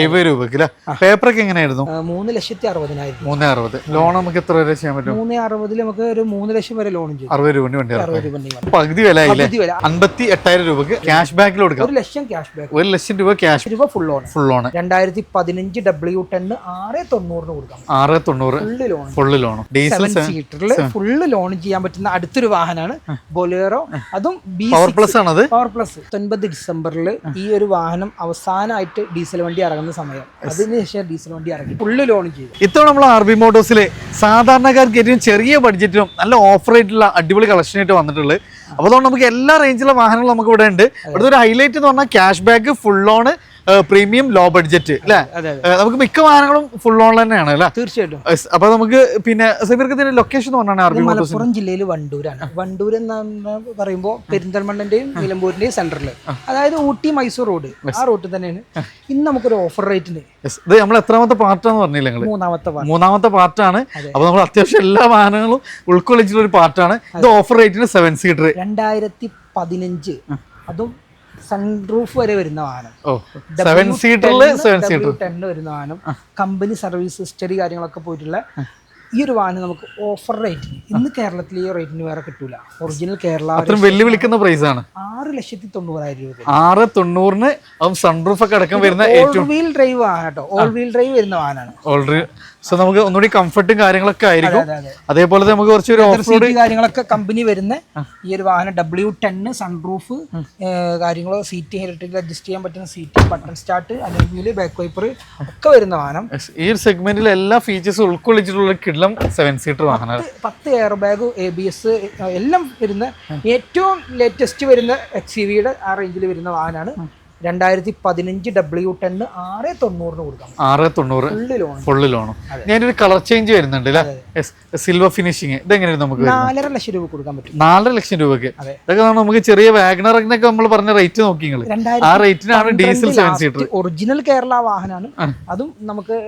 എഴുപത് രൂപക്ക് അല്ലേ പേപ്പറൊക്കെ എങ്ങനെയായിരുന്നു? മൂന്ന് ലക്ഷത്തി അറുപതിനായിരം മൂന്ന് അറുപത്. ലോൺ നമുക്ക് എത്ര വരെ ചെയ്യാൻ പറ്റും? മൂന്ന് അറുപതിൽ നമുക്ക് ഒരു മൂന്ന് ലക്ഷം വരെ ലോൺ ചെയ്യും. അറുപത് രൂപ വണ്ടി പകുതി വില ആയില്ലേ? അൻപത്തി എട്ടായിരം രൂപക്ക് ക്യാഷ് ബാക്കിൽ കൊടുക്കാം. ഒരു ലക്ഷം ക്യാഷ് ബാക്ക് ഒരു ലക്ഷം രൂപ ക്യാഷ് രൂപ ഫുൾ ലോൺ ഫുൾ ലോൺ രണ്ടായിരത്തി പതിനഞ്ച് ഡബ്ല്യു ടെണ് ആറ് തൊണ്ണൂറിന് കൊടുക്കാം. ആറ് തൊണ്ണൂറ്. Full loan full loan diesel സീറ്ററിൽ full loan ചെയ്യാൻ പറ്റുന്ന അടുത്തൊരു വാഹനമാണ് ബൊലേറോ അതും പവർ പ്ലസ് ആണത്? പവർ പ്ലസ് ഒൻപത് ഡിസംബറിൽ ഈ ഒരു വാഹനം അവസാനമായിട്ട് ഡീസൽ വണ്ടി ഇറങ്ങുന്ന സമയം. അതിനുശേഷം ഡീസൽ വണ്ടി ഇറങ്ങി. ഫുള്ള് ലോൺ ചെയ്തു. ഇത്തവണ നമ്മൾ ആർ ബി മോട്ടോഴ്സിലെ സാധാരണക്കാർക്ക് ഏറ്റവും ചെറിയ ബഡ്ജറ്റിലും നല്ല ഓഫർ ആയിട്ടുള്ള അടിപൊളി കളക്ഷൻ ആയിട്ട് വന്നിട്ടുള്ളത്. അപ്പോൾ അതുകൊണ്ട് നമുക്ക് എല്ലാ റേഞ്ചിലെ വാഹനങ്ങളും നമുക്ക് ഇവിടെ ഉണ്ട്. ഇവിടുത്തെ ഒരു ഹൈലൈറ്റ് എന്ന് പറഞ്ഞാൽ cash back full loan premium low budget അല്ലേ നമുക്ക് മിക്ക വാഹനങ്ങളും ഫുൾ ഓൺലൈൻ തന്നെയാണ് അല്ലേ തീർച്ചയായിട്ടും. അപ്പൊ നമുക്ക് പിന്നെ ഇതിന്റെ ലൊക്കേഷൻ മലപ്പുറം ജില്ലയിൽ വണ്ടൂരാണ്. വണ്ടൂർ എന്ന് പറയുമ്പോ പെരിന്തൽമണ്ണന്റെയും നിലമ്പൂരിന്റെയും സെന്ററിൽ അതായത് ഊട്ടി മൈസൂർ റോഡ്. ആ റോഡിൽ തന്നെയാണ്. ഇന്ന് നമുക്കൊരു ഓഫർ റേറ്റിന് ഇത് നമ്മൾ എത്രാമത്തെ പാർട്ടാന്ന് പറഞ്ഞില്ല നിങ്ങൾ മൂന്നാമത്തെ മൂന്നാമത്തെ പാർട്ടാണ് അപ്പൊ നമ്മൾ അത്യാവശ്യം എല്ലാ വാഹനങ്ങളും ഉൾക്കൊള്ളിച്ചിട്ടുള്ള ഒരു പാർട്ടാണ് ഇത് ഓഫർ റേറ്റിന് സെവൻ സീറ്റർ രണ്ടായിരത്തി പതിനഞ്ച്. അതും സൺറൂഫ് വരെ വരുന്ന വാഹനം. സെവൻ സീറ്ററിൽ സെവൻ സീറ്റർ വരുന്ന വാഹനം. കമ്പനി സർവീസ് ഹിസ്റ്ററി കാര്യങ്ങളൊക്കെ പോയിട്ടുള്ള ഈ ഒരു വാഹനം നമുക്ക് ഓഫർ റേറ്റിന് ഇന്ന് കേരളത്തിൽ ഈ റേറ്റിന് വേറെ കിട്ടൂല. ഒറിജിനൽ കേരള വെല്ലുവിളിക്കുന്ന പ്രൈസ് ആണ്. ആറ് ലക്ഷത്തി തൊണ്ണൂറായിരം രൂപ ആറ് തൊണ്ണൂറിന് സൺറൂഫ് ഒക്കെ അടക്കം വരുന്ന ഓൾ വീൽ ഡ്രൈവ് ആണ് കേട്ടോ. ഓൾ വീൽ ഡ്രൈവ് വരുന്ന വാഹനമാണ്. ഓൾറെഡി സോ നമുക്ക് ഒന്നുകൂടി കംഫർട്ടും കാര്യങ്ങളൊക്കെ ആയിരിക്കും. അതെ അതെ അതേപോലെ നമുക്ക് കുറച്ച് ഒരു ഓഫ് കാര്യങ്ങളൊക്കെ കമ്പനി വരുന്ന ഈ ഒരു വാഹനം ഡബ്ല്യു ടെൻ സൺറൂഫ് കാര്യങ്ങളോ സീറ്റ് ഇലക്ട്രിക്കൽ അഡ്ജസ്റ്റ് ചെയ്യാൻ പറ്റുന്ന സീറ്റ് ബട്ടൺ സ്റ്റാർട്ട് അല്ലെങ്കിൽ ബാക്ക് വൈപ്പർ ഒക്കെ വരുന്ന വാഹനം. ഈ ഒരു സെഗ്മെന്റിൽ എല്ലാ ഫീച്ചേഴ്സും ഉൾക്കൊള്ളിച്ചിട്ടുള്ള കിഡ്ലം സെവൻ സീറ്റർ വാഹനം പത്ത് air bag A B S എല്ലാം വരുന്ന ഏറ്റവും ലേറ്റസ്റ്റ് വരുന്ന എക്സ് സി വിയുടെ ആ റേഞ്ചിൽ വരുന്ന വാഹനമാണ്. രണ്ടായിരത്തി പതിനഞ്ച് ഡബ്ല്യു ടെൻ ആറ് തൊണ്ണൂറിന് കൊടുക്കാം. ആറ് തൊണ്ണൂറ്. Full loan. ഞാനൊരു കളർ ചേഞ്ച് വരുന്നുണ്ട് അല്ലേ സിൽവർ ഫിനിഷിങ് ഇതെങ്ങനെയാണ് നമുക്ക് നാലര ലക്ഷം രൂപ കൊടുക്കാൻ പറ്റും. നാലര ലക്ഷം രൂപക്ക്. ഇതൊക്കെ നമുക്ക് ചെറിയ വാഗ്നറിനൊക്കെ നമ്മൾ പറഞ്ഞ റേറ്റ് നോക്കി ആ റേറ്റിനാണ് diesel seven seater original Kerala വാഹനമാണ്. അതും നമുക്ക്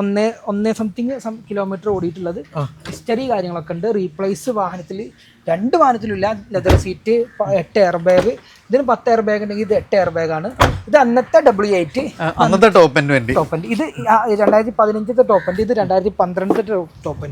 ഒന്നേ ഒന്നേ സംതിങ് കിലോമീറ്റർ ഓടിയിട്ടുള്ളത്. ഹിസ്റ്ററി കാര്യങ്ങളൊക്കെ ഉണ്ട്. റീപ്ലേസ് വാഹനത്തിൽ രണ്ട് വാഹനത്തിലുമില്ല. ലെതർ സീറ്റ് എട്ട് എയർ ബാഗ് ഇതിന് പത്ത് എയർ ബാഗ് ഉണ്ടെങ്കിൽ ഇത് എട്ട് എയർ ബാഗ് ആണ്. ഇത് അന്നത്തെ ഡബ്ല്യു എയ്റ്റ് അന്നത്തെ ടോപ്പ് ടോപ്പ് ഇത് രണ്ടായിരത്തി പതിനഞ്ചത്തെ ടോപ്പ് ഇത് രണ്ടായിരത്തി പന്ത്രണ്ടത്തെ ടോപ്പ്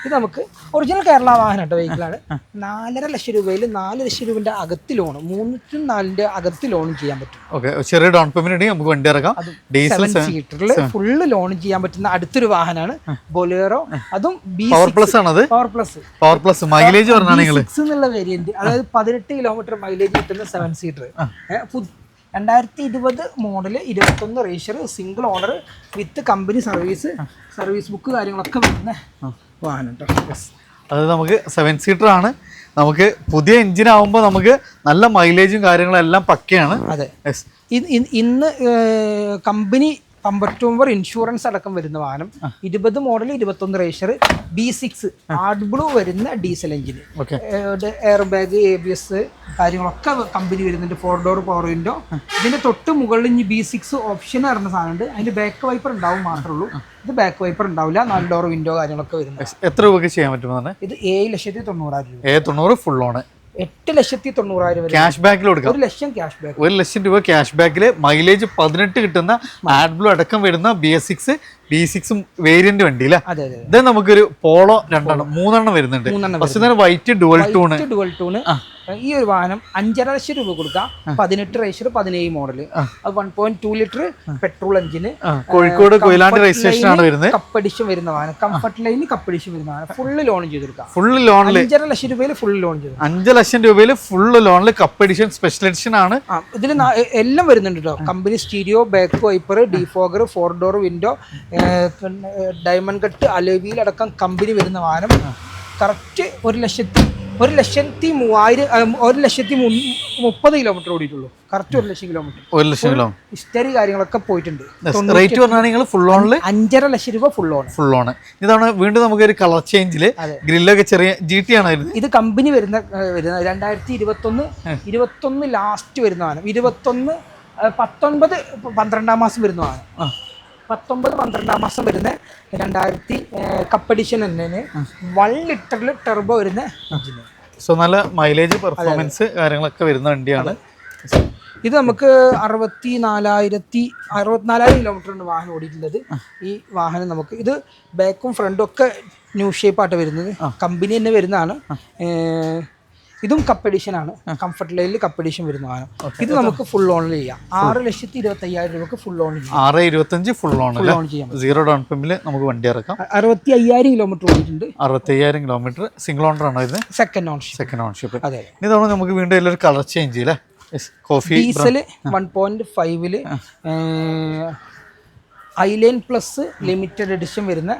ഇത് നമുക്ക് ഒറിജിനൽ കേരള വാഹനം കേട്ടോ വെഹിക്കിളാണ് നാലര ലക്ഷം രൂപയിൽ നാല് ലക്ഷം രൂപയുടെ അകത്ത് ലോൺ മൂന്നിനും നാലിന്റെ അകത്ത് ലോൺ ചെയ്യാൻ പറ്റും. ചെറിയ ഡൗൺ പേയ്മെന്റ് നമുക്ക് വണ്ടി ഇറക്കാം. ഡീസൽ സെവൻ സീറ്ററിൽ ഫുള്ള് ലോൺ ചെയ്യാൻ പറ്റുന്ന അടുത്തൊരു വാഹനമാണ് ബൊലേറോ അതും പവർ പ്ലസ് ആണ് power plus power plus mileage നിങ്ങൾ സിക്സ് എന്നുള്ള വേരിയന്റ് അതായത് പതിനെട്ട് കിലോമീറ്റർ മൈലേജ് കിട്ടുന്ന സെവൻ സീറ്റർ രണ്ടായിരത്തി ഇരുപത് മോഡൽ ഇരുപത്തൊന്ന് റേഷ്യർ single owner with company service service book കാര്യങ്ങളൊക്കെ വരുന്ന വാഹനം കേട്ടോ അത് നമുക്ക് സെവൻ സീറ്റർ ആണ്. നമുക്ക് പുതിയ എഞ്ചിൻ ആവുമ്പോൾ നമുക്ക് നല്ല മൈലേജും കാര്യങ്ങളും എല്ലാം പക്കയാണ്. അതെ. ഇന്ന് കമ്പനി കമ്പർട്ടൂമ്പർ ഇൻഷുറൻസ് അടക്കം വരുന്ന വാഹനം. ഇരുപത് മോഡൽ ഇരുപത്തൊന്ന് റേഷ്യർ ബി സിക്സ് ഹാർഡ് ബ്ലൂ വരുന്ന diesel engine. Air bag A B S കാര്യങ്ങളൊക്കെ കമ്പനി വരുന്നുണ്ട്. ഫോർ ഡോർ പവർ വിൻഡോ ഇതിന്റെ തൊട്ട് മുകളിൽ ഇനി ബി സിക്സ് ഓപ്ഷൻ പറഞ്ഞ സാധനമുണ്ട്. അതിന്റെ ബാക്ക് വൈപ്പർ ഉണ്ടാവും മാത്രമേ ഉള്ളൂ. ഇത് ബാക്ക് വൈപ്പർ ഉണ്ടാവില്ല. നാല് ഡോർ വിൻഡോ കാര്യങ്ങളൊക്കെ വരുന്നത്. എത്ര രൂപയ്ക്ക് ചെയ്യാൻ പറ്റുമെന്നാണ് ഇത് ഏഴ് ലക്ഷത്തി തൊണ്ണൂറായിരം രൂപ. തൊണ്ണൂറ് ഫുൾ ഓണ് എട്ട് ലക്ഷത്തി തൊണ്ണൂറായിരം വരെ ക്യാഷ് ബാക്കിൽ കൊടുക്കാം. ഒരു ലക്ഷം ക്യാഷ് ബാക്ക് ഒരു ലക്ഷം രൂപ ക്യാഷ് ബാക്കിൽ മൈലേജ് പതിനെട്ട് കിട്ടുന്ന ആഡ്ബ്ലൂ അടക്കം വരുന്ന ബി എസ് സിക്സ് ബി സിക്സും വേരിയന്റ് വണ്ടി അല്ലേ ഇത് നമുക്കൊരു പോളോ രണ്ടെണ്ണം മൂന്നെണ്ണം വരുന്നുണ്ട്. മൂന്നെണ്ണം ഫസ്റ്റ് തന്നെ white dual tone dual tone ഈ ഒരു വാഹനം അഞ്ചര ലക്ഷം രൂപ കൊടുക്കാം. പതിനെട്ട് റേഷ്യർ പതിനേഴ് മോഡൽ അത് one point two litre petrol engine Kozhikode Koyilandy registration ആണ് വരുന്നത്. കപ്പടിഷൻ വരുന്ന വാഹനം. കംഫർട്ട് ലൈനിൽ കപ്പടിഷൻ വരുന്ന വാഹനം. ഫുള്ള് ലോൺ ചെയ്ത് കൊടുക്കാം. ഫുള്ള് ലോണിൽ അഞ്ചര ലക്ഷം രൂപയിൽ ഫുള്ള് ലോൺ ചെയ്തു അഞ്ച് ലക്ഷം രൂപയിൽ ഫുള്ള് ലോണിൽ കപ്പടിഷൻ സ്പെഷ്യൽ എഡിഷൻ ആണ്. ഇതിൽ എല്ലാം വരുന്നുണ്ട് കേട്ടോ company stereo back wiper defogger four door window diamond cut അലോവിയിൽ അടക്കം കമ്പനി വരുന്ന വാഹനം. കറക്റ്റ് ഒരു ലക്ഷത്തി ഒരു ലക്ഷത്തി മൂവായിരം ഒരു ലക്ഷത്തി മുപ്പത് കിലോമീറ്റർ ഓടിയിട്ടുള്ളൂ. കറക്റ്റ് ഒരു ലക്ഷം കിലോമീറ്റർ ഒരു ലക്ഷം കിലോ ഹിസ്റ്ററി കാര്യങ്ങളൊക്കെ പോയിട്ടുണ്ട്. റേറ്റ് പറഞ്ഞാൽ നിങ്ങൾ ഫുൾ ഓണിൽ അഞ്ചര ലക്ഷം രൂപ ഫുൾ ഓൺ ഫുൾ ഓൺ ഇതാണ് വീണ്ടും നമുക്ക് ഒരു കളർ ചേഞ്ചിൽ ഗ്രില്ലൊക്കെ ചെറിയ ജി ടി ആണ് ഇത് കമ്പനി വരുന്ന വരുന്ന രണ്ടായിരത്തി ഇരുപത്തൊന്ന് ഇരുപത്തൊന്ന് ലാസ്റ്റ് വരുന്നതാണ്. ഇരുപത്തൊന്ന് പത്തൊൻപത് പന്ത്രണ്ടാം മാസം വരുന്ന വാഹനം പത്തൊമ്പത് പന്ത്രണ്ടാം മാസം വരുന്ന രണ്ടായിരത്തി കപ്പഡിഷൻ തന്നെ വൺ ലിറ്ററിൽ ടെർബോ വരുന്ന എഞ്ചിന് സോ നല്ല മൈലേജ് പെർഫോമൻസ് കാര്യങ്ങളൊക്കെ വരുന്ന വണ്ടിയാണ്. ഇത് നമുക്ക് അറുപത്തി നാലായിരത്തി അറുപത്തിനാലായിരം കിലോമീറ്റർ ആണ് വാഹനം ഓടിയിട്ടുള്ളത്. ഈ വാഹനം നമുക്ക് ഇത് ബാക്കും ഫ്രണ്ടും ഒക്കെ ന്യൂ ഷേപ്പായിട്ട് വരുന്നത്. കമ്പനി തന്നെ വരുന്നതാണ്. ഇതും കപ്പ് എഡിഷൻ ആണ്. കംഫർട്ട് ലൈനിൽ കപ്പ് എഡിഷൻ വരുന്ന വാഹനം ഇത് നമുക്ക് ഫുൾ ഓൺ ചെയ്യാം. ആറ് ലക്ഷത്തി ഇരുപത്തി അയ്യായിരം രൂപക്ക് ഫുൾ ഓൺ ചെയ്യാം. ആറ് ഇരുപത്തഞ്ച് ഫുൾ ഓൺ ഫുൾ ഓൺ ചെയ്യാം. സീറോ ഡൗൺ പേയ്മെന്റിൽ നമുക്ക് വണ്ടി ഇറക്കാം. അറുപത്തി അയ്യായിരം കിലോമീറ്റർ ഓടിയിട്ടുണ്ട്. അറുപത്തയ്യായിരം കിലോമീറ്റർ സിംഗിൾ ഓണർ ആണോ ഇത്? സെക്കൻഡ് ഓൺഷിപ്പ് സെക്കൻഡ് ഓൺഷിപ്പ് അതെ ഇതാണ് നമുക്ക് വീണ്ടും എല്ലാവരും കളർ ചേഞ്ച് ചെയ്യില്ലേ കോഫി ഡീസൽ വൺ പോയിന്റ് ഫൈവിൽ ഐലൈൻ പ്ലസ് ലിമിറ്റഡ് എഡിഷൻ വരുന്ന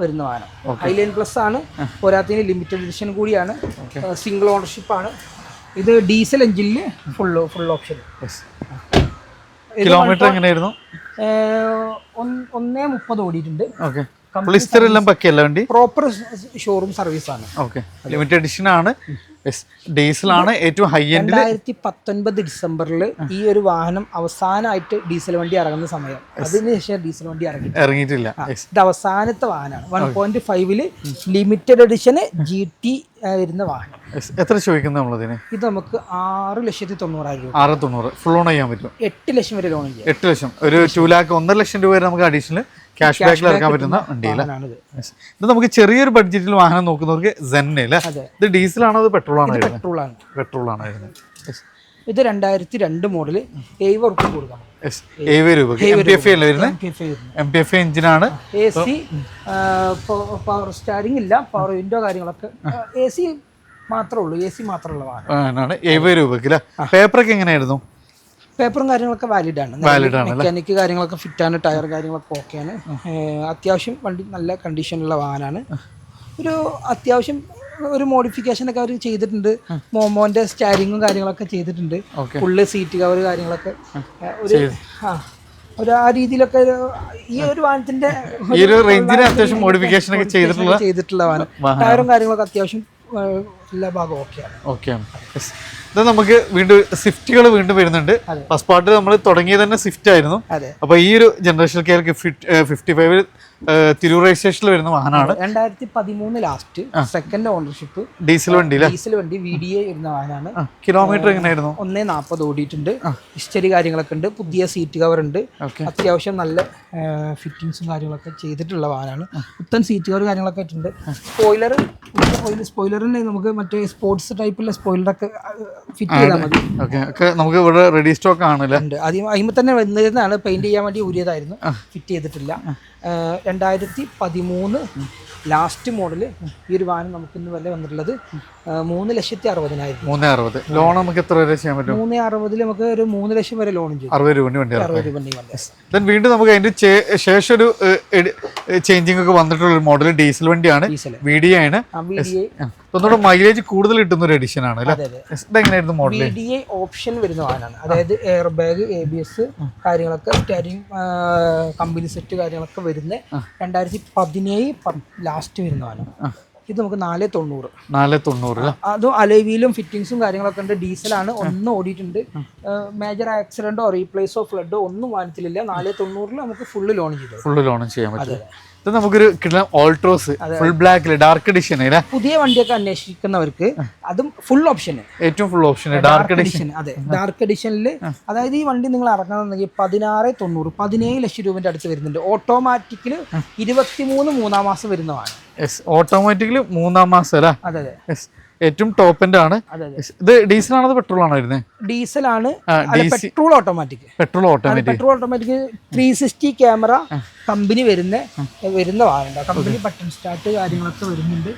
വരുന്ന വാഹനം. ഐലൈൻ പ്ലസ് ആണ്. പോരാത്തിന് ലിമിറ്റഡ് എഡിഷൻ കൂടിയാണ്. സിംഗിൾ ഓണർഷിപ്പ് ആണ്. ഇത് ഡീസൽ എഞ്ചിനിൽ ഫുൾ ഫുൾ ഓപ്ഷൻ കിലോമീറ്റർ എങ്ങനെയായിരുന്നു? ഒന്നേ മുപ്പത് ഓടിയിട്ടുണ്ട്. ഓക്കെ. പ്ലിസ്റ്റർ എല്ലാം പക്കയല്ല വണ്ടി? പ്രോപ്പർ ഷോറൂം സർവീസ് ആണ്. ഓക്കെ. ലിമിറ്റഡ് എഡിഷൻ ആണ്. ഡീസലാണ് ഏറ്റവും ഹൈ രണ്ടായിരത്തി പത്തൊൻപത് ഡിസംബറിൽ ഈ ഒരു വാഹനം അവസാനമായിട്ട് ഡീസൽ വണ്ടി ഇറങ്ങുന്ന സമയം. അതിനുശേഷം ഡീസൽ വണ്ടി ഇറങ്ങി ഇറങ്ങിയിട്ടില്ല. ഇത് അവസാനത്തെ വാഹനമാണ്. വൺ പോയിന്റ് ഫൈവിൽ ലിമിറ്റഡ് എഡിഷന് ജി ടി വരുന്ന വാഹനം. എത്ര ചോദിക്കുന്നത് നമ്മളതിന്? ഇത് നമുക്ക് ആറ് ലക്ഷത്തി തൊണ്ണൂറായിരം രൂപ. ആറ് തൊണ്ണൂറ്. ഫുൾ ഓൺ ചെയ്യാൻ പറ്റും എട്ട് ലക്ഷം വരെ ലോൺ ചെയ്യാം. എട്ട് ലക്ഷം. ഒരു ടു ലാക്ക് ഒന്നര ലക്ഷം രൂപ വരെ നമുക്ക് അഡീഷണൽ ക്യാഷ് ബാക്കിൽ ഇറക്കാൻ പറ്റുന്ന വണ്ടിയിലാണ് ഇത് നമുക്ക് ചെറിയൊരു ബഡ്ജറ്റിൽ വാഹനം നോക്കുന്നവർക്ക് സെന്നെ അല്ലേ അതെ. ഇത് ഡീസലാണോ അത് പെട്രോൾ ആണോ പെട്രോൾ ആണ് പെട്രോൾ ആണ്. ഇത് രണ്ടായിരത്തി രണ്ട് മോഡൽ കൊടുക്കാം. എഴുപത് രൂപ. എം പി എഫ് അല്ലേ വരുന്നത്? എം പി എഫ് എഞ്ചിനാണ് എ സി പവർ സ്റ്റാരിങ് ഇല്ല. പവർ വിൻഡോ കാര്യങ്ങളൊക്കെ. എ സി മാത്രമേ ഉള്ളൂ. എ സി മാത്രമുള്ള വാഹനം. ആണ്. എഴുപത് രൂപക്ക് പേപ്പറൊക്കെ എങ്ങനെയായിരുന്നു? പേപ്പറും കാര്യങ്ങളൊക്കെ വാലിഡ് ആണ്. മെക്കാനിക് മെക്കാനിക്ക് കാര്യങ്ങളൊക്കെ ഫിറ്റ് ആണ് ടയർ കാര്യങ്ങളൊക്കെ ഓക്കെയാണ് അത്യാവശ്യം വണ്ടി നല്ല കണ്ടീഷനുള്ള വാഹനമാണ് ഒരു അത്യാവശ്യം ഒരു മോഡിഫിക്കേഷൻ ഒക്കെ അവർ ചെയ്തിട്ടുണ്ട്. മോമോന്റെ സ്റ്റാരിങ്ങും കാര്യങ്ങളൊക്കെ ചെയ്തിട്ടുണ്ട്. ഫുള്ള് സീറ്റ് കവർ കാര്യങ്ങളൊക്കെ. ഒരു ആ ഒരു ആ രീതിയിലൊക്കെ ഈ ഒരു വാഹനത്തിന്റെ ഈ ഒരു റേഞ്ചിന് അത്യാവശ്യം മോഡിഫിക്കേഷൻ ഒക്കെ ചെയ്തിട്ടുള്ള ചെയ്തിട്ടുള്ള വാഹനം. ടയറും കാര്യങ്ങളൊക്കെ അത്യാവശ്യം എല്ലാ ഭാഗവും ഓക്കെയാണ് ഓക്കെ ഇത് നമുക്ക് വീണ്ടും സ്വിഫ്റ്റുകൾ വീണ്ടും വരുന്നുണ്ട്. ഫസ്റ്റ് പാർട്ട് നമ്മൾ തുടങ്ങിയത് തന്നെ സ്വിഫ്റ്റ് ആയിരുന്നു. അപ്പൊ ഈ ഒരു ജനറേഷൻ ജനറേഷൻകാർക്ക് ഫിഫ്റ്റി ഫൈവ് തിരൂർ രജിസ്ട്രേഷനിൽ വരുന്ന വാഹനമാണ്. രണ്ടായിരത്തി പതിമൂന്ന് ലാസ്റ്റ് സെക്കൻഡ് ഓണർഷിപ്പ് ഡീസൽ വണ്ടി ഡീസൽ വണ്ടി വി ഡി എ വരുന്ന വാഹനമാണ്. കിലോമീറ്റർ എങ്ങനെയായിരുന്നു? ഒന്നേ നാൽപ്പത് ഓടിയിട്ടുണ്ട്. ഹിസ്റ്ററി കാര്യങ്ങളൊക്കെ ഉണ്ട്. പുതിയ സീറ്റ് കവർ ഉണ്ട്. അത്യാവശ്യം നല്ല ഫിറ്റിങ്സും കാര്യങ്ങളൊക്കെ ചെയ്തിട്ടുള്ള വാഹനമാണ്. പുത്തൻ സീറ്റ് കവർ കാര്യങ്ങളൊക്കെ ആയിട്ടുണ്ട്. സ്പോയിലർ സ്പോയിലറിന് നമുക്ക് മറ്റേ സ്പോർട്സ് ടൈപ്പിലെ സ്പോയിലറൊക്കെ ഫിറ്റ് ചെയ്താൽ മതി. ഓക്കെ നമുക്ക് ഇവിടെ റെഡി സ്റ്റോക്ക് ആണല്ലേ? ആദ്യം അതിന് തന്നെ വന്നിരുന്നതാണ് പെയിന്റ് ചെയ്യാൻ വേണ്ടി ഊരിയതായിരുന്നു. ഫിറ്റ് ചെയ്തിട്ടില്ല. രണ്ടായിരത്തി പതിമൂന്ന് ലാസ്റ്റ് മോഡൽ ഈ ഒരു വാഹനം നമുക്ക് ഇന്ന് വരെ വന്നിട്ടുള്ളത് മൂന്ന് ലക്ഷത്തി അറുപതിനായിരം മൂന്ന് അറുപത്. ലോൺ നമുക്ക് എത്ര വരെ ചെയ്യാൻ പറ്റും? മൂന്ന് അറുപതിൽ നമുക്ക് ഒരു മൂന്ന് ലക്ഷം വരെ ലോൺ ചെയ്യും. അറുപത് രൂപ വണ്ടി അറുപത് രൂപ വണ്ടി. വീണ്ടും നമുക്ക് അതിന്റെ ശേഷം ഒരു ചേഞ്ചിങ് ഒക്കെ വന്നിട്ടുള്ള ഒരു മോഡൽ ഡീസൽ വണ്ടിയാണ്. വി ഡി ആണ്. ഒന്നുകൂടെ മൈലേജ് കൂടുതൽ കിട്ടുന്ന ഒരു എഡിഷൻ ആണ് ഇതെങ്ങനെയായിരുന്നു model V D A option വരുന്ന വാഹനമാണ്. അതായത് air bag A B S കാര്യങ്ങളൊക്കെ സ്റ്റാരിങ് കമ്പനി സെറ്റ് കാര്യങ്ങളൊക്കെ വരുന്ന രണ്ടായിരത്തി പതിനേഴ് ലാസ്റ്റ് വരുന്ന വാഹനം ഇത് നമുക്ക് നാല് തൊണ്ണൂറ്. നാല് തൊണ്ണൂറ്. അതും അലവിയിലും ഫിറ്റിങ്സും കാര്യങ്ങളൊക്കെ ഉണ്ട്. ഡീസലാണ് ഒന്ന് ഓടിയിട്ടുണ്ട്. മേജർ ആക്സിഡന്റോ റീപ്ലേസോ ഫ്ലഡോ ഒന്നും വാങ്ങിച്ചില്ല നാല് തൊണ്ണൂറിൽ നമുക്ക് ഫുള്ള് ലോൺ ചെയ്തു. ഫുള്ള് ലോൺ ചെയ്യാൻ പറ്റും. ഇത് നമുക്കൊരു കിട്ടുന്ന Altroz full black dark edition പുതിയ വണ്ടിയൊക്കെ അന്വേഷിക്കുന്നവർക്ക് അതും ഫുൾ ഓപ്ഷൻ ഏറ്റവും ഫുൾ ഓപ്ഷൻ ഡാർക്ക് എഡിഷൻ അതെ. ഡാർക്ക് എഡിഷനിൽ അതായത് ഈ വണ്ടി നിങ്ങൾ ഇറങ്ങണമെന്നുണ്ടെങ്കിൽ പതിനാറ് തൊണ്ണൂറ് പതിനേഴ് ലക്ഷം രൂപന്റെ അടുത്ത് വരുന്നുണ്ട്. ഓട്ടോമാറ്റിക്കിൽ ഇരുപത്തിമൂന്ന് മൂന്നാം മാസം വരുന്നതാണ്. യെസ് ഓട്ടോമാറ്റിക്കലി മൂന്നാം മാസം അല്ലേ? അതെ അതെ. ഏറ്റവും ടോപ്പ് എൻഡ് ആണ്. ഇത് ഡീസൽ ആണോ പെട്രോൾ ആണോ വരുന്നത് ഡീസൽ. ആണ് petrol automatic. Petrol automatic. Petrol automatic three sixty camera company വരുന്ന വരുന്ന വാഹനം കമ്പനി ബട്ടൺ സ്റ്റാർട്ട് കാര്യങ്ങളൊക്കെ വരുന്നുണ്ട്.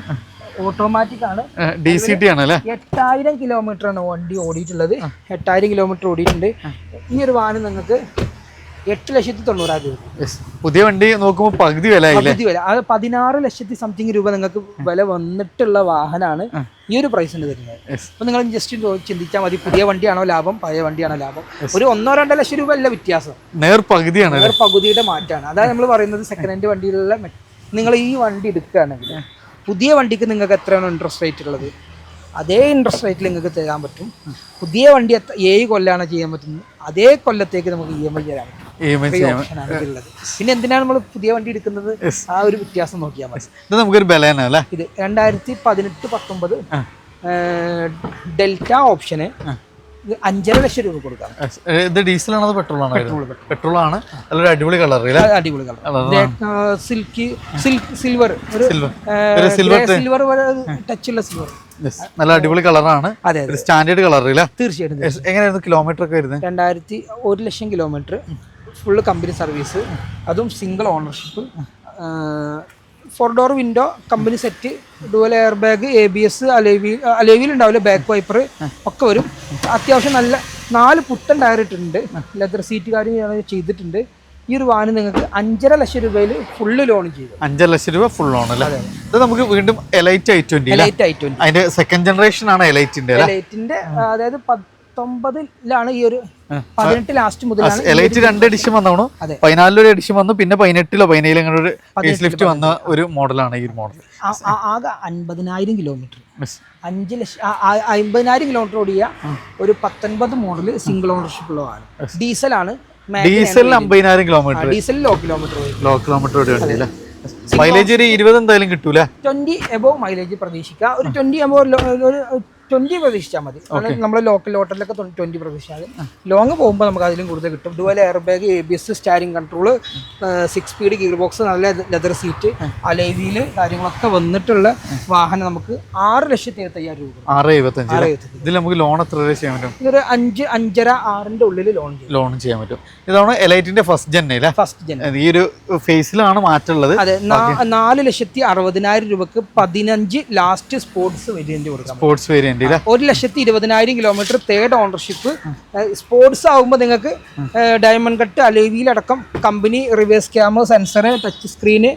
ഓട്ടോമാറ്റിക് ആണ്. ഡി സി ടി ആണ് അല്ലേ? എട്ടായിരം കിലോമീറ്റർ ആണ് വണ്ടി ഓടിയിട്ടുള്ളത്. എട്ടായിരം കിലോമീറ്റർ ഓടിയിട്ടുണ്ട്. ഈ ഒരു വാഹനം നിങ്ങൾക്ക് എട്ട് ലക്ഷത്തി തൊണ്ണൂറായിരം രൂപ. പുതിയ വണ്ടി നോക്കുമ്പോൾ പകുതി വില പകുതി വില. അത് പതിനാറ് ലക്ഷത്തി സംതിങ് രൂപ നിങ്ങൾക്ക് വില വന്നിട്ടുള്ള വാഹനമാണ് ഈ ഒരു പ്രൈസിന് തരുന്നത് അപ്പൊ നിങ്ങൾ ജസ്റ്റ് ചിന്തിച്ചാൽ മതി പുതിയ വണ്ടിയാണോ ലാഭം പഴയ വണ്ടിയാണോ ലാഭം? ഒരു ഒന്നോ രണ്ടോ ലക്ഷം രൂപ അല്ല വ്യത്യാസം. നേർ പകുതിയാണ് നേർ പകുതിയുടെ മാറ്റമാണ്. അതാണ് നമ്മൾ പറയുന്നത് സെക്കൻഡ് ഹാൻഡ് വണ്ടിയിലുള്ള നിങ്ങൾ ഈ വണ്ടി എടുക്കുകയാണെങ്കിൽ പുതിയ വണ്ടിക്ക് നിങ്ങൾക്ക് എത്രയാണ് ഇൻട്രസ്റ്റ് റേറ്റ് ഉള്ളത്? അതേ ഇൻട്രസ്റ്റ് റേറ്റിൽ നിങ്ങൾക്ക് തരാൻ പറ്റും. പുതിയ വണ്ടി ഏഴ് കൊല്ലാണ് ചെയ്യാൻ പറ്റുന്നത്? അതേ കൊല്ലത്തേക്ക് നമുക്ക് ഇ എം ഐ തരാൻ പറ്റും. പിന്നെ എന്തിനാണ് നമ്മൾ പുതിയ വണ്ടി എടുക്കുന്നത്? ആ ഒരു വ്യത്യാസം നോക്കിയാൽ മതി. ഇത് നമുക്കൊരു ബലേന അല്ലേ? ഇത് രണ്ടായിരത്തി പതിനെട്ട് പത്തൊമ്പത് ഡെൽറ്റ ഓപ്ഷന് അഞ്ചര ലക്ഷം രൂപ കൊടുക്കാം. ഇത് ഡീസലാണോ പെട്രോൾ ആണോ പെട്രോൾ ആണ് നല്ലൊരു അടിപൊളി കളർ അടിപൊളി കളർ. Silky silver. ഒരു സിൽവർ സിൽവർ ടച്ച് ഉള്ള സിൽവർ നല്ല അടിപൊളി കളറാണ്. അതെ സ്റ്റാൻഡേർഡ് കളർ തീർച്ചയായിട്ടും. എങ്ങനെയായിരുന്നു കിലോമീറ്റർ ഒക്കെ വരുന്നത്? രണ്ടായിരത്തി ഒരു ലക്ഷം കിലോമീറ്റർ ഫുള്ള് കമ്പനി സർവീസ് അതും single ownership four door window company set dual air bag A B S അലേവി അലേവിയിൽ ഉണ്ടാവില്ല ബാക്ക് വൈപ്പർ ഒക്കെ വരും. അത്യാവശ്യം നല്ല നാല് പുട്ടൻ ടയർ ഇട്ടിട്ടുണ്ട്. ലെതർ സീറ്റ് കാര്യം ചെയ്തിട്ടുണ്ട്. ഈ ഒരു വാഹനം നിങ്ങൾക്ക് അഞ്ചര ലക്ഷം രൂപയിൽ ഫുള്ള് ലോൺ ചെയ്തു. അഞ്ചര ലക്ഷം രൂപ ഫുൾ ലോൺ അല്ലേ? ഇത് നമുക്ക് വീണ്ടും എലൈറ്റ് ഐ ട്വന്റി അതിന്റെ സെക്കൻഡ് ജനറേഷൻ ആണ് എലൈറ്റിന്റെ എലൈറ്റിന്റെ അതായത് പത്തൊമ്പതിലാണ് ഈ ഒരു പതിനെട്ട് ലാസ്റ്റ് മുതൽ എലൈറ്റ് രണ്ട് എഡിഷൻ വന്നോണു. പതിനാലിലൊരു എഡിഷൻ വന്നു പിന്നെ പതിനെട്ടിലോ പതിനേഴിലോ അങ്ങനെ ഒരു ഫേസ് ലിഫ്റ്റ് വന്ന ഒരു മോഡലാണ് ഈ മോഡൽ ആകെ അൻപതിനായിരം കിലോമീറ്റർ അഞ്ച് ലക്ഷം അമ്പതിനായിരം കിലോമീറ്റർ ഓടിയ ഒരു പത്തൊൻപത് മോഡൽ സിംഗിൾ ഓണർഷിപ്പ് ഉള്ളതാണ്. ഡീസലാണ് ഡീസലിന് അമ്പതിനായിരം കിലോമീറ്റർ ഡീസലിൽ ലോ കിലോമീറ്റർ ലോ കിലോമീറ്റർ അല്ലേ? മൈലേജ് ഒരു ഇരുപത് എന്തായാലും കിട്ടൂല? ട്വന്റി എബോവ് മൈലേജ് പ്രതീക്ഷിക്കുക. ഒരു ട്വന്റി എബോവ് ഒരു ട്വന്റി പ്രതീക്ഷിച്ചാൽ മതി. നമ്മൾ ലോക്കൽ ലോട്ടറിലൊക്കെ ട്വന്റി പ്രതീക്ഷിച്ചാൽ ലോങ് പോകുമ്പോൾ നമുക്ക് അതിലും കൂടുതൽ കിട്ടും. Dual air bag A B S steering control six speed gear box നല്ല ലെതർ സീറ്റ് അലൈവിയിൽ കാര്യങ്ങളൊക്കെ വന്നിട്ടുള്ള വാഹനം നമുക്ക് ആറ് ലക്ഷത്തി എഴുപത്തി അയ്യായിരം രൂപ. ആറ് ഇതിൽ നമുക്ക് ലോൺ എത്ര വരെ ചെയ്യാൻ പറ്റും? ഇതൊരു അഞ്ച് അഞ്ചര ആറിന്റെ ഉള്ളിൽ ലോൺ ലോൺ ചെയ്യാൻ പറ്റും. ഇതാണ് എലൈറ്റിന്റെ ഫസ്റ്റ് ജെന്നല്ലേ ഫസ്റ്റ് ജന ഈ ഒരു ഫേസിലാണ് മാറ്റുള്ളത് അതെ നാല് ലക്ഷത്തി അറുപതിനായിരം രൂപക്ക് പതിനഞ്ച് ലാസ്റ്റ് സ്പോർട്സ് വേരിയന്റ് കൊടുക്കാം. സ്പോർട്സ് വേരിയന്റ് അല്ലേ ഒരു ലക്ഷത്തി ഇരുപതിനായിരം കിലോമീറ്റർ തേർഡ് ഓണർഷിപ്പ് സ്പോർട്സ് ആകുമ്പോൾ നിങ്ങൾക്ക് diamond cut അലേവിയിലടക്കം company reverse camera sensor touch screen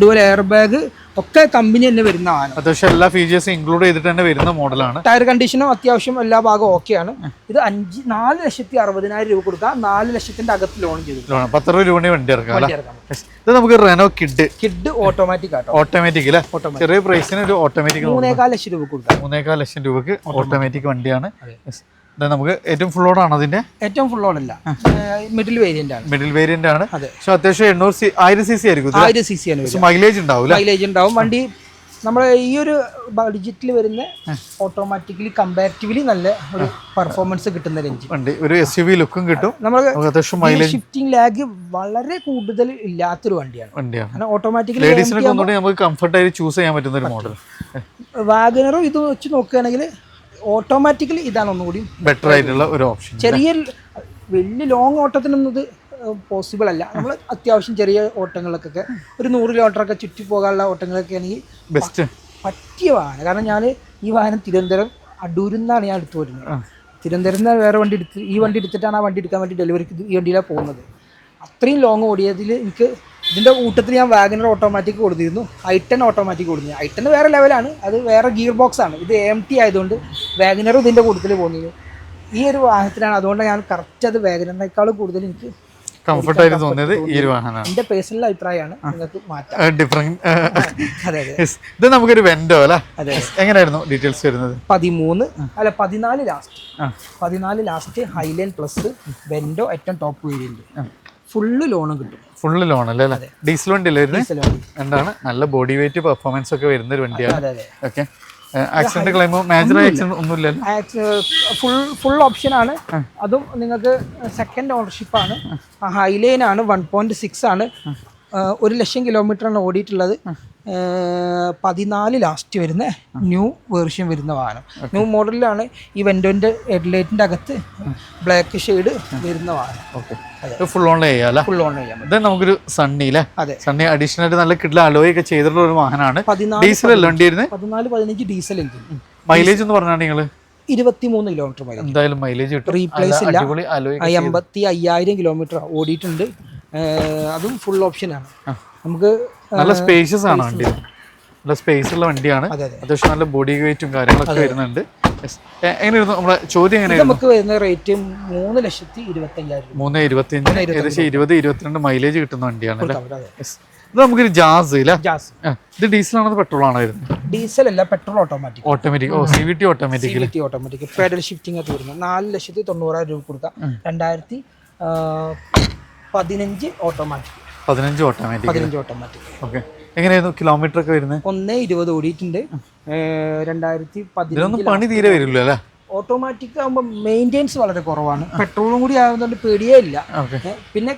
dual air bag ഒക്കെ കമ്പനി തന്നെ വരുന്ന വാഹനം അത്യാവശ്യം എല്ലാ ഫീച്ചേഴ്സും ഇൻക്ലൂഡ് ചെയ്തിട്ട് തന്നെ വരുന്ന മോഡലാണ്. ടയർ കണ്ടീഷനും അത്യാവശ്യം എല്ലാ ഭാഗവും ഓക്കെയാണ് ഇത് അഞ്ച് നാല് ലക്ഷത്തി അറുപതിനായിരം രൂപ കൊടുക്കാം. നാല് ലക്ഷത്തിന്റെ അകത്ത് ലോൺ ചെയ്തു പത്ത് പത്തറുപത് രൂപ വണ്ടി ഇറക്കാം ഇത് നമുക്ക് Renault Kwid Kwid automatic auto. Automatic അല്ലേ? ചെറിയ പ്രൈസിന് ഒരു ഓട്ടോമാറ്റിക് മൂന്നേകാൽ ലക്ഷം രൂപ കൊടുക്കാം. മൂന്നേകാൽ ലക്ഷം രൂപക്ക് ഓട്ടോമാറ്റിക് വണ്ടിയാണ്. നമുക്ക് ഏറ്റവും ഫുൾ ഓടാണ് അതിന്റെ? ഏറ്റവും ഫുൾ ലോഡ് അല്ല മിഡിൽ വേരിയന്റ് ആണ് മിഡിൽ വേരിയന്റ് ആണ്. പക്ഷെ അത്യാവശ്യം എണ്ണൂറ് സി ആയിരം സി സി ആയിരിക്കും ആയിരം സി സി ആണ്. മൈലേജ് ഉണ്ടാവും മൈലേജ് ഉണ്ടാവും. വണ്ടി നമ്മുടെ ഈ ഒരു ബഡ്ജറ്റിൽ വരുന്ന ഓട്ടോമാറ്റിക്കലി കമ്പാരിറ്റീവ്ലി നല്ല ഒരു പെർഫോമൻസ് കിട്ടുന്ന ഒരു വണ്ടി ഒരു എസ് യു വി ലുക്കും കിട്ടും. നമ്മൾ ഷിഫ്റ്റിംഗ് ലാഗ് വളരെ കൂടുതൽ ഇല്ലാത്തൊരു വണ്ടിയാണ്. വണ്ടിയാണ്. ഓട്ടോമാറ്റിക്കലി ലേഡീസിനൊക്കെ നമുക്ക് കംഫർട്ടായിട്ട് ചൂസ് ചെയ്യാൻ പറ്റുന്ന ഒരു മോഡൽ വാഗനറും ഇത് വെച്ച് നോക്കുകയാണെങ്കിൽ ഓട്ടോമാറ്റിക്കലി ഇതാണ് ഒന്നുകൂടി ബെറ്റർ ആയിട്ടുള്ള ഒരു ഓപ്ഷൻ ചെറിയ വലിയ ലോങ് ഓട്ടത്തിനൊന്നും ഇത് പോസിബിൾ അല്ല. നമ്മൾ അത്യാവശ്യം ചെറിയ ഓട്ടങ്ങൾക്കൊക്കെ ഒരു നൂറ് കിലോമീറ്ററൊക്കെ ചുറ്റി പോകാനുള്ള ഓട്ടങ്ങളൊക്കെ ആണെങ്കിൽ ബെസ്റ്റ് പറ്റിയ വാഹനം കാരണം ഞാൻ ഈ വാഹനം തിരുവനന്തപുരം അടൂരിൽ നിന്നാണ് ഞാൻ എടുത്തു വരുന്നത്. തിരുവനന്തപുരം നിന്ന് വേറെ വണ്ടി എടുത്ത് ഈ വണ്ടി എടുത്തിട്ടാണ് ആ വണ്ടി എടുക്കാൻ വേണ്ടി ഡെലിവറിക്ക് ഈ വണ്ടിയിലാണ് പോകുന്നത്. അത്രയും ലോങ് ഓടിയതിൽ എനിക്ക് ഇതിന്റെ കൂട്ടത്തിൽ ഞാൻ വാഗനർ ഓട്ടോമാറ്റിക് കൊടുത്തിരുന്നു. ഐ ടെൻ ഓട്ടോമാറ്റിക് കൊടുത്തിരുന്നു. ഐ ടെൻ വേറെ ലെവലാണ് അത് വേറെ ഗിയർ ബോക്സ് ആണ്. ഇത് എം ടി ആയതുകൊണ്ട് വാഗനറും ഇതിന്റെ കൂട്ടത്തിൽ പോകുന്നത് ഈ ഒരു വാഹനത്തിലാണ് അതുകൊണ്ട് ഞാൻ കറക്റ്റ് അത് വാഗനറിനേക്കാളും കൂടുതൽ എനിക്ക് കംഫർട്ടായിട്ട് തോന്നിയത് ഈ ഒരു വാഹനമാണ്. എന്റെ പേഴ്സണൽ അഭിപ്രായമാണ്. നിങ്ങൾക്ക് മാറ്റാം. ഡിഫറെന്റ് ഇത് നമുക്കൊരു വെൻഡോ അല്ലേ. എങ്ങനെയായിരുന്നു ഡീറ്റെയിൽസ് വരുന്നത്? പതിമൂന്ന് അല്ല പതിനാല് ലാസ്റ്റ്. പതിനാല് ലാസ്റ്റ് ഹൈലൈൻ പ്ലസ് വെൻഡോ ഏറ്റവും ടോപ്പ് വേരിയന്റ് ഫുള്ള് ലോണും കിട്ടും. ഫുള്ള് ലോൺ അല്ലേ? അല്ലേ ഡീസൽ വണ്ടി. എന്താണ്? നല്ല ബോഡി വെയിറ്റ് പെർഫോമൻസ് ഒക്കെ വരുന്ന ഒരു വണ്ടിയാണ്. ഓക്കെ ആക്സിഡന്റ് ക്ലെയിമോ മേജർ ആക്സിഡന്റ് ഒന്നും ഇല്ല ഫുൾ ഫുൾ ഓപ്ഷൻ ആണ്. അതും നിങ്ങൾക്ക് സെക്കൻഡ് ഓണർഷിപ്പ് ആണ്. ഹൈലൈൻ ആണ് വൺ പോയിന്റ് സിക്സ് ആണ്. ഒരു ലക്ഷം കിലോമീറ്ററാണ് ഓടിയിട്ടുള്ളത്. ആ, പതിനാല് ലാസ്റ്റ് വരുന്ന ന്യൂ വേർഷൻ വരുന്ന വാഹനം. ന്യൂ മോഡലിലാണ് ഈ വെൻഡോന്റെ ഹെഡ്ലൈറ്റിന്റെ അകത്ത് ബ്ലാക്ക് ഷെയ്ഡ് വരുന്ന വാഹനം. ഓക്കെ ഫുൾ ഓൺ ചെയ്യാം ഫുൾ ഓൺ ചെയ്യാം ഇത് നമുക്കൊരു സണ്ണി അല്ലേ അതെ. സണ്ണി അഡീഷണൽ ആയിട്ട് നല്ല കിഡിൽ അലോയ് ഒക്കെ ചെയ്തിട്ടുള്ള ഒരു വാഹനമാണ്. ഡീസൽ അല്ല വണ്ടി വരുന്നത് പതിനാല് പതിനഞ്ച് ഡീസൽ എഞ്ചിൻ മൈലേജ് എന്ന് പറഞ്ഞാൽ നിങ്ങൾ ഇരുപത്തിമൂന്ന് കിലോമീറ്റർ മൈലേജ് എന്തായാലും മൈലേജ് റീപ്ലേസ് ഇല്ല. എൺപത്തി അയ്യായിരം കിലോമീറ്റർ ഓടിയിട്ടുണ്ട്. അതും ഫുൾ ഓപ്ഷനാണ് നമുക്ക് നല്ല സ്പേഷ്യസ് ആണ് വണ്ടി നല്ല സ്പേസ് ഉള്ള വണ്ടിയാണ്. അതെ അതെ. അത്യാവശ്യം നല്ല ബോഡി വെയിറ്റും കാര്യങ്ങളൊക്കെ വരുന്നുണ്ട്. എങ്ങനെയായിരുന്നു നമ്മുടെ ചോദ്യം എങ്ങനെയായിരുന്നു നമുക്ക് വരുന്ന റേറ്റ് മൂന്ന് ലക്ഷത്തി ഇരുപത്തി അയ്യായിരം മൂന്ന് ഇരുപത്തിയഞ്ചിന് ഏകദേശം ഇരുപത് ഇരുപത്തിരണ്ട് മൈലേജ് കിട്ടുന്ന വണ്ടിയാണ്. ഇത് നമുക്കൊരു ജാസ് ഇല്ല? ജാസ്. ഇത് ഡീസൽ ആണോ പെട്രോൾ ആണോ വരുന്നത്? ഡീസൽ അല്ല petrol automatic automatic O C V T automatic automatic pedal shifting ഒക്കെ വരുന്നത്. നാല് ലക്ഷത്തി തൊണ്ണൂറായിരം രൂപ കൊടുക്കാം. രണ്ടായിരത്തി പതിനഞ്ച് ഓട്ടോമാറ്റിക് പതിനഞ്ച് ഓട്ടോമാറ്റിക് പതിനഞ്ച് ഓട്ടോമാറ്റിക് ഓക്കെ എങ്ങനെയായിരുന്നു കിലോമീറ്റർ ഒക്കെ വരുന്നത്? ഒന്ന് ഇരുപത് ഓടിയിട്ടുണ്ട്. രണ്ടായിരത്തി പതിനൊന്നും പണി തീരെ വരില്ല അല്ലേ? ഓട്ടോമാറ്റിക് ആകുമ്പോൾ മെയിന്റെനൻസ് വളരെ കുറവാണ്. പെട്രോളും കൂടി ആകുന്നതുകൊണ്ട് പേടിയേ ഇല്ല. പിന്നെ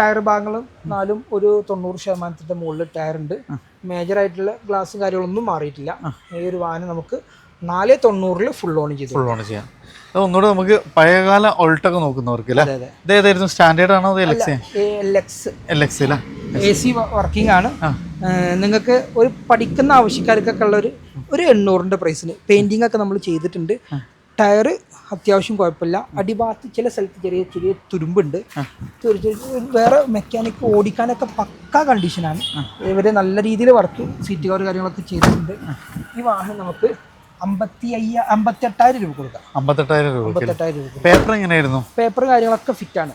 ടയർ ഭാഗങ്ങളും നാലും ഒരു തൊണ്ണൂറ് ശതമാനത്തിന്റെ മുകളിൽ ടയർ ഉണ്ട്. മേജർ ആയിട്ടുള്ള ഗ്ലാസും കാര്യങ്ങളൊന്നും മാറിയിട്ടില്ല. ഈ ഒരു വാഹനം നമുക്ക് നാല് തൊണ്ണൂറിൽ ഫുൾ ഓൺ ചെയ്തു. ഫുൾ ഓൺ ചെയ്യാം. ഒന്നുകൂടെ നമുക്ക് പഴയകാല ഒൾട്ടൊക്കെ നോക്കുന്നവർക്ക് അല്ലേ? സ്റ്റാൻഡേർഡ് ആണോ അത് എ സി വർക്കിംഗ് ആണ്. നിങ്ങൾക്ക് ഒരു പഠിക്കുന്ന ആവശ്യക്കാർക്കൊക്കെ ഉള്ള ഒരു ഒരു എണ്ണൂറിന്റെ പ്രൈസിന് പെയിന്റിംഗ് ഒക്കെ നമ്മൾ ചെയ്തിട്ടുണ്ട്. ടയർ അത്യാവശ്യം കുഴപ്പമില്ല. അടിഭാഗത്ത് ചില സ്ഥലത്ത് ചെറിയ ചെറിയ തുരുമ്പുണ്ട്. വേറെ മെക്കാനിക് ഓടിക്കാനൊക്കെ പക്ക കണ്ടീഷനാണ് ഇവർ നല്ല രീതിയിൽ വർക്ക് സീറ്റ് കവർ കാര്യങ്ങളൊക്കെ ചെയ്തിട്ടുണ്ട്. ഈ വാഹനം നമുക്ക് അമ്പത്തി അയ്യ അമ്പത്തി എട്ടായിരം രൂപ കൊടുക്കാം. അമ്പത്തെട്ടായിരം രൂപ അമ്പത്തെട്ടായിരം രൂപ പേപ്പർ എങ്ങനെയായിരുന്നു? പേപ്പർ കാര്യങ്ങളൊക്കെ Fit ആണ്.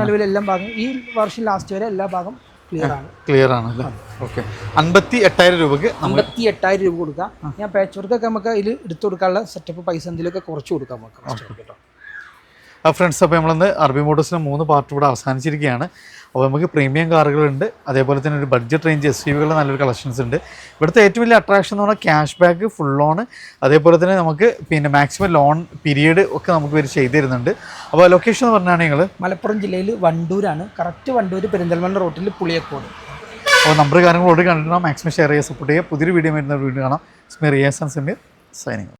നിലവിൽ എല്ലാ ഭാഗം ഈ വർഷം ലാസ്റ്റ് വരെ എല്ലാ ഭാഗം ക്ലിയർ ആണ്. ഓക്കെ അൻപത്തി എട്ടായിരം രൂപക്ക് അമ്പത്തി എട്ടായിരം രൂപ കൊടുക്കാം. ഞാൻ പാച്ച് വർക്കൊക്കെ നമുക്ക് ഇതിൽ എടുത്തു കൊടുക്കാനുള്ള സെറ്റപ്പ് പൈസ എന്തെങ്കിലുമൊക്കെ കുറച്ച് കൊടുക്കാം നമുക്ക്. കേട്ടോ ഫ്രണ്ട്സ് അപ്പോൾ നമ്മളിന്ന് അറബി മോട്ടോഴ്സിന് മൂന്ന് പാർട്ട് ഇവിടെ അവസാനിച്ചിരിക്കുകയാണ്. അപ്പോൾ നമുക്ക് പ്രീമിയം കാറുകളുണ്ട്. അതേപോലെ തന്നെ ഒരു ബഡ്ജറ്റ് റേഞ്ച് എസ് യുകളുടെ നല്ലൊരു കളക്ഷൻസ് ഉണ്ട്. ഇവിടുത്തെ ഏറ്റവും വലിയ അട്രാക്ഷൻ എന്ന് പറഞ്ഞാൽ ക്യാഷ് ബാക്ക് ഫുൾ ലോൺ അതേപോലെ തന്നെ നമുക്ക് പിന്നെ മാക്സിമം ലോൺ പീരീഡ് ഒക്കെ നമുക്ക് ഇവർ ചെയ്തു തരുന്നുണ്ട്. അപ്പോൾ ലൊക്കേഷൻ എന്ന് പറഞ്ഞാൽ നിങ്ങൾ മലപ്പുറം ജില്ലയിൽ വണ്ടൂരാണ്. കറക്റ്റ് വണ്ടൂർ പെരിന്തൽമണ്ണ റോട്ടിൽ പുളിയക്കോട്. അപ്പോൾ നമ്പർ കാര്യങ്ങൾ ഓൾറെഡി കണ്ടിട്ടുണ്ടാകും മാക്സിമം ഷെയർ ചെയ്യുക സപ്പോർട്ട് ചെയ്യുക പുതിയൊരു വീഡിയോ വരുന്ന വീഡിയോ കാണാം. സ്മിറിയാസ് ആൻഡ് സമീർ സൈനിങ്